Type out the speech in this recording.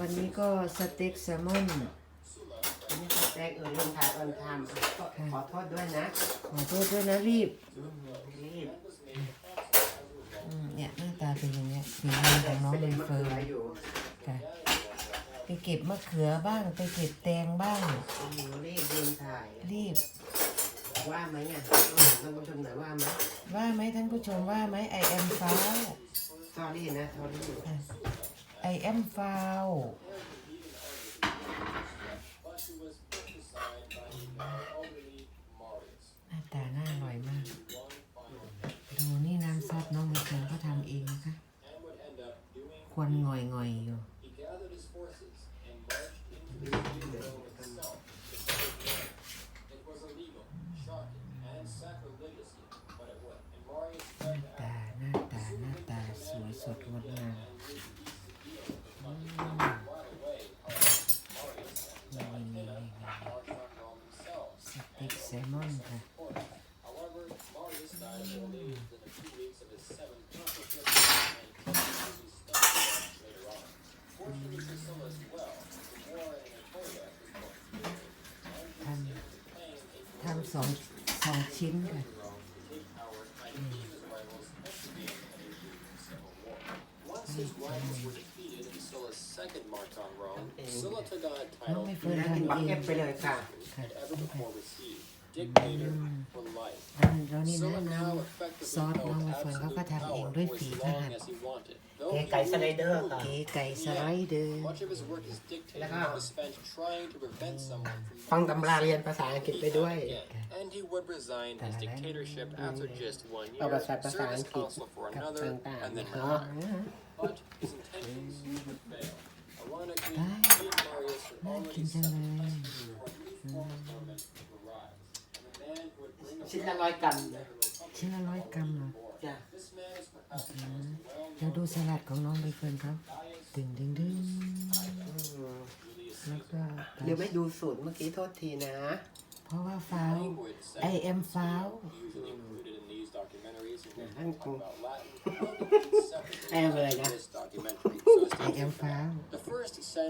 วันนี้ก็สเต็กแซลมอนอันนี้สเต็กเออลืมถ่ายตอนทำขอขอโทษด้วยนะขอโทษด้วยนะรีบอืมรีบอืมเนี่ยหน้าตาเป็นอย่างเงี้ยฝีมือของน้องใบมะเฟิเขืร์อนอยู่ค่ะไปเก็บมะเขือบ้างไปเก็บแตงบ้างอืมรีบลืมถ่าย รีบ ว่าไหมเนี่ยอืมท่านผู้ชมหน่อยว่าไหมว่าไหมท่านผู้ชมว่าไหมไอแอมฟาวสอรี่นะสอรี่ไอ แอมฟาวหน้าตาน่าอร่อยมาก ดูนี่น้ำซอสน้องใบเฟิร์นเขาทำเองนะคะ ควันงอยงอยๆอยู่ หน้าตาหน้าตาหน้าตาสวยสดงดงามอืมนี่นี่นี่นี่สเต็ก แซลมอนค่ะทำทำสองสองชิ้นค่ะ Once his rivals were defeated in Sulla's second march on Rome, Sulla took on a น้อง title ไม่ he เฟิร์นแล้วกินทำบักเอเก็งตไปเลยค่ะ ค่ะ had ever before received, dictator for life. แล้วนี่นะ Sulla น้ now ำซอ effectively สน้อง held ใบเฟิร์นเขา absolute ก็ทำเอง power ด้วย for ฝี as ท long หาร as he wanted. เก๋ Though ไก่สไลเดอร์ค่ะ เก๋ไก่สไลเดอร์ much of his work as dictator Legal. was spent trying to prevent someone from ฟังตำราเรียนภาษาอังกฤษไปด้วย again, and he would resign his dictatorship after just one เอา year, ภาษาภาษา serve อั as งกฤษ consul for กับ another, ต่าง and then ๆเนาะ retire. But his intentions would fail. Ironically, Bye. he and Marius had น่า already กินจัง set เล the ย precedent for a new form of government to arise. And the man who would bring ชิ้น about ละร้อยกรัมชิ้นละร้อยกรัมเหรอจ้ะ this man is perhaps the most well เดี๋ยวดูสลัดของน้องใบเฟิร์นเขาดึงดึงดึงอืมแล้วก็เดี๋ยวไม่ดูสูตรเมื่อกี้โทษทีนะ เพราะว่าฟาว language set ไอแอมฟาว usually included in these documentaries and when Thank talk you. about Latin, how did it separate I am like that. this documentary so as to ไอแอมฟาว The first